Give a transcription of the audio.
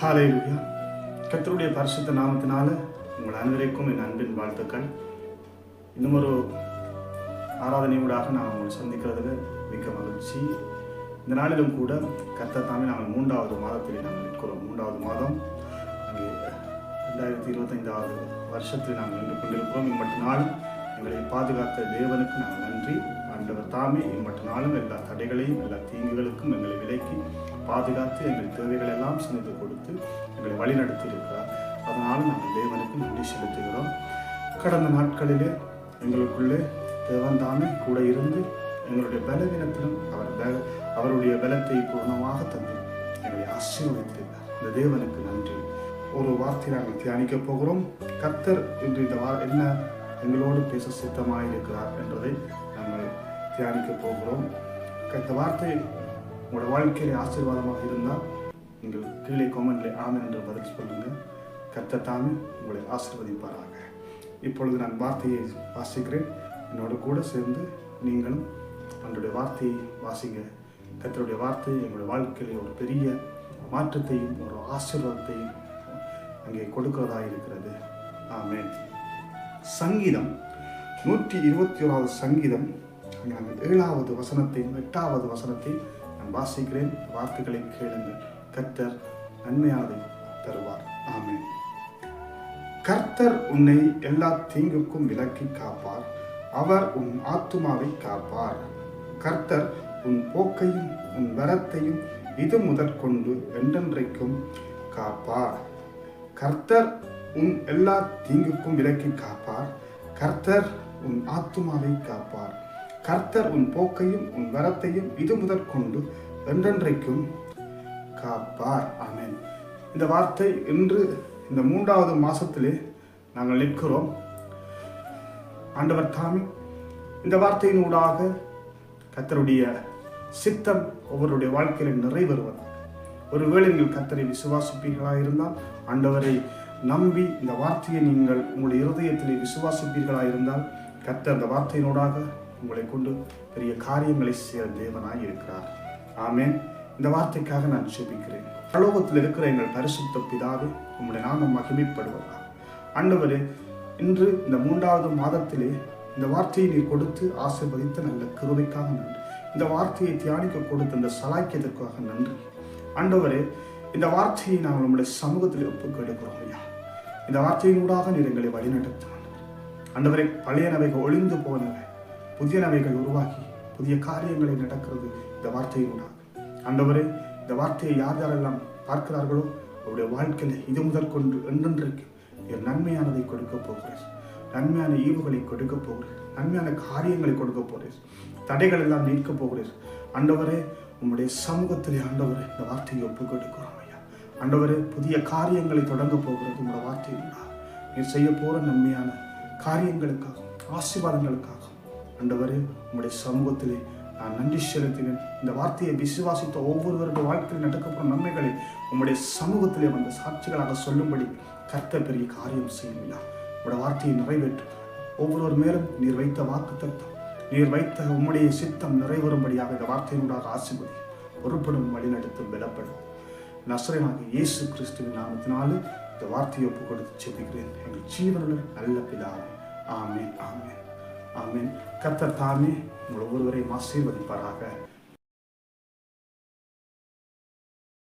Hallelujah கர்த்தருடைய பரிசுத்த நாமத்தினால உங்கள் அனைவருக்கும் என் அன்பின் வாழ்த்துக்கள். இன்னும் ஒரு ஆராதனையூடாக நான் உங்களை சந்திக்கிறதுல மிக்க மகிழ்ச்சி. இந்த நாளிலும் கூட கத்த தாமே நாங்கள் மூன்றாவது மாதத்தில் நாங்கள் இருக்கிறோம் மூன்றாவது மாதம். அங்கே ரெண்டாயிரத்தி இருபத்தைந்தாவது வருஷத்தில் நாங்கள் நின்று கொண்டிருக்கிறோம். இம்மட்டு நாள் எங்களை பாதுகாத்த தேவனுக்கு நாங்கள் நன்றி. ஆண்டவர் தாமே இம்மட்டு நாளும் எல்லா தடைகளையும் எல்லா தீங்குகளுக்கும் எங்களை விலக்கி பாதுகாத்து எங்கள் தேவைகள் எல்லாம் சமைத்து கொடுத்து எங்களை வழி இருக்கிறார் அதனால் நாங்கள் தேவனுக்கு நன்றி செலுத்துகிறோம். கடந்த நாட்களிலே எங்களுக்குள்ளே தேவன் தாமே கூட இருந்து எங்களுடைய பலவீனத்திலும் அவர் அவருடைய பலத்தை பூர்ணமாக தந்து எங்களை ஆசீர்வதித்திருக்கிறார். இந்த தேவனுக்கு நன்றி. ஒரு வார்த்தை நாங்கள் தியானிக்க போகிறோம். கர்த்தர் இன்று இந்த வா என்ன எங்களோடு பேச சித்தமாக இருக்கிறார் என்பதை நாங்கள் தியானிக்க போகிறோம். இந்த வார்த்தை உங்களோட வாழ்க்கையில ஆசீர்வாதமாக இருந்தால் நீங்கள் கீழே காமெண்ட்ல ஆமன் என்று பதில் சொல்லுங்க. கத்தத்தாமே தாமே உங்களை ஆசீர்வதிப்பாராக. இப்பொழுது நான் வார்த்தையை வாசிக்கிறேன். என்னோட கூட சேர்ந்து நீங்களும் அவனுடைய வார்த்தையை வாசிங்க. கத்தருடைய வார்த்தை எங்களுடைய வாழ்க்கையில ஒரு பெரிய மாற்றத்தையும் ஒரு ஆசீர்வாதத்தையும் அங்கே கொடுக்கிறதா இருக்கிறது ஆமேன். சங்கீதம். நூற்றி இருபத்தி ஓராவது சங்கீதம் நான் ஏழாவது வசனத்தையும் எட்டாவது வசனத்தை நான் வாசிக்கிறேன். வார்த்தைகளை கேளுங்கள். கர்த்தர் நன்மையானதை தருவார். ஆமென். கர்த்தர் உன்னை எல்லா தீங்குக்கும் விலக்கி காப்பார். அவர் உன் ஆத்துமாவை காப்பார். கர்த்தர் உன் போக்கையும் உன் வரத்தையும் இது முதற்கொண்டு என்றென்றைக்கும் காப்பார். கர்த்தர் உன் எல்லா தீங்குக்கும் விலக்கி காப்பார். கர்த்தர் உன் ஆத்துமாவை காப்பார். கர்த்தர் உன் போக்கையும் உன் வரத்தையும் இது முதற்கொண்டு என்றென்றைக்கும் காப்பார். ஆமேன். இந்த வார்த்தை இன்று இந்த மூன்றாவது மாசத்திலே நாங்கள் நிற்கிறோம். ஆண்டவர் தாமி இந்த வார்த்தையினூடாக கர்த்தருடைய சித்தம் ஒவ்வொருடைய வாழ்க்கையில நிறைவேறுவது ஒருவேளை நீங்கள் கத்தரை விசுவாசிப்பீர்களாக இருந்தால் ஆண்டவரை நம்பி இந்த வார்த்தையை நீங்கள் உங்களுடைய இருதயத்திலே விசுவாசிப்பீர்களாக இருந்தால் கத்த அந்த வார்த்தையினூடாக உங்களை கொண்டு பெரிய காரியங்களை செய்ய தேவனாய் இருக்கிறார் ஆமேன். இந்த வார்த்தைக்காக நான் செபிக்கிறேன் பரலோகத்தில் இருக்கிற எங்கள் பரிசுத்த பிதாவே உங்களுடைய நாமம் மகிமைப்படுவதா? ஆண்டவரே இன்று இந்த மூன்றாவது மாதத்திலே இந்த வார்த்தையை நீர் கொடுத்து ஆசிர்வதித்த நல்ல கிருவைக்காக நன்றி. இந்த வார்த்தையை தியானிக்க கொடுத்த இந்த சலாக்கியதற்காக நன்றி. ஆண்டவரே இந்த வார்த்தையை நாங்கள் நம்முடைய சமூகத்தில் ஒப்புக்கெடுக்கிறோம் ஐயா. இந்த வார்த்தையினூடாக நீர் எங்களை வழிநடத்தும் பழைய பழையனவைகள் ஒளிந்து போனவை புதியனவைகள் உருவாகி புதிய காரியங்களை நடக்கிறது இந்த வார்த்தையினூடாக. அண்டவரே இந்த வார்த்தையை யார் யாரெல்லாம் பார்க்கிறார்களோ அவருடைய வாழ்க்கையில் இது முதல் கொண்டு என்றென்றைக்கு நன்மையானதை கொடுக்க போகிறேன் நன்மையான ஈவுகளை கொடுக்க போகிறேன் நன்மையான காரியங்களை கொடுக்க போகிறேன் தடைகள் எல்லாம் நீக்க போகிறேன் ஆண்டவரே உங்களுடைய சமூகத்திலே ஆண்டவரே இந்த வார்த்தையை ஒப்புக் கொடுக்கிறோம் ஐயா ஆண்டவரே புதிய காரியங்களை தொடங்க போகிறது உங்களோட வார்த்தையினால் நீர் செய்ய போற நன்மையான காரியங்களுக்காக ஆசீர்வாதங்களுக்காக ஆண்டவரே உங்களுடைய சமூகத்திலே நான் நன்றி செலுத்துவேன் இந்த வார்த்தையை விசுவாசித்த ஒவ்வொருவருடைய வாழ்க்கையில் நடக்கப்படும் நன்மைகளை உங்களுடைய சமூகத்திலே வந்த சாட்சிகளாக சொல்லும்படி கர்த்த பெரிய காரியம் செய்யுங்களா உங்களோட வார்த்தையை நிறைவேற்று. ஒவ்வொருவர் மேலும் நீர் வைத்த வாக்கு தத்துவம் நீர் வைத்த உம்முடைய சித்தம் நிறைவேறும்படியாக இந்த வார்த்தையினூடாக ஆசிர்வதி. பொறுப்படும் வழிநடத்தும் பலப்படும். நசரனாக இயேசு கிறிஸ்துவின் நாமத்தினாலே இந்த வார்த்தையை ஒப்பு கொடுத்து செபிக்கிறேன். எங்கள் ஜீவனுள்ள நல்ல பிதாவே. ஆமென் ஆமென். ஆமென். கர்த்தர் தாமே உங்கள் ஒருவரையும் ஆசீர்வதிப்பாராக.